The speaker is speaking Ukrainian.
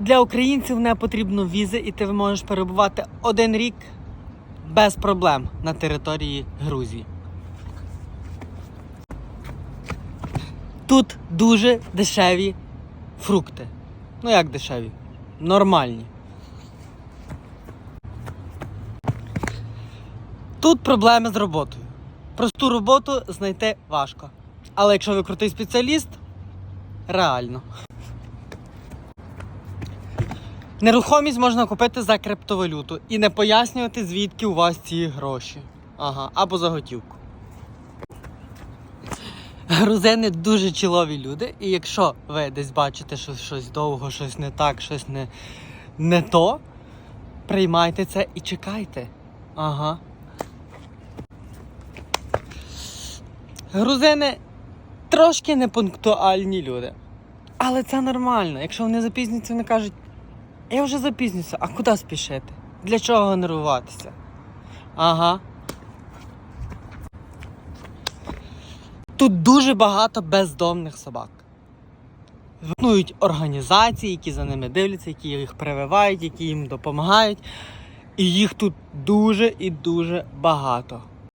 Для українців не потрібно візи, і ти можеш перебувати один рік без проблем на території Грузії. Тут дуже дешеві фрукти. Ну як дешеві? Нормальні. Тут проблеми з роботою. Просту роботу знайти важко. Але якщо ви крутий спеціаліст, реально. Нерухомість можна купити за криптовалюту і не пояснювати, звідки у вас ці гроші. Ага, або за готівку. Грузини дуже чолові люди, і якщо ви десь бачите, що щось довго, щось не так, щось не, не то, приймайте це і чекайте. Ага. Грузини трошки непунктуальні люди. Але це нормально. Якщо вони запізняться, вони кажуть, я вже запізнюся, а куди спішити? Для чого нервуватися? Ага. Тут дуже багато бездомних собак. Існують організації, які за ними дивляться, які їх прививають, які їм допомагають. І їх тут дуже і дуже багато.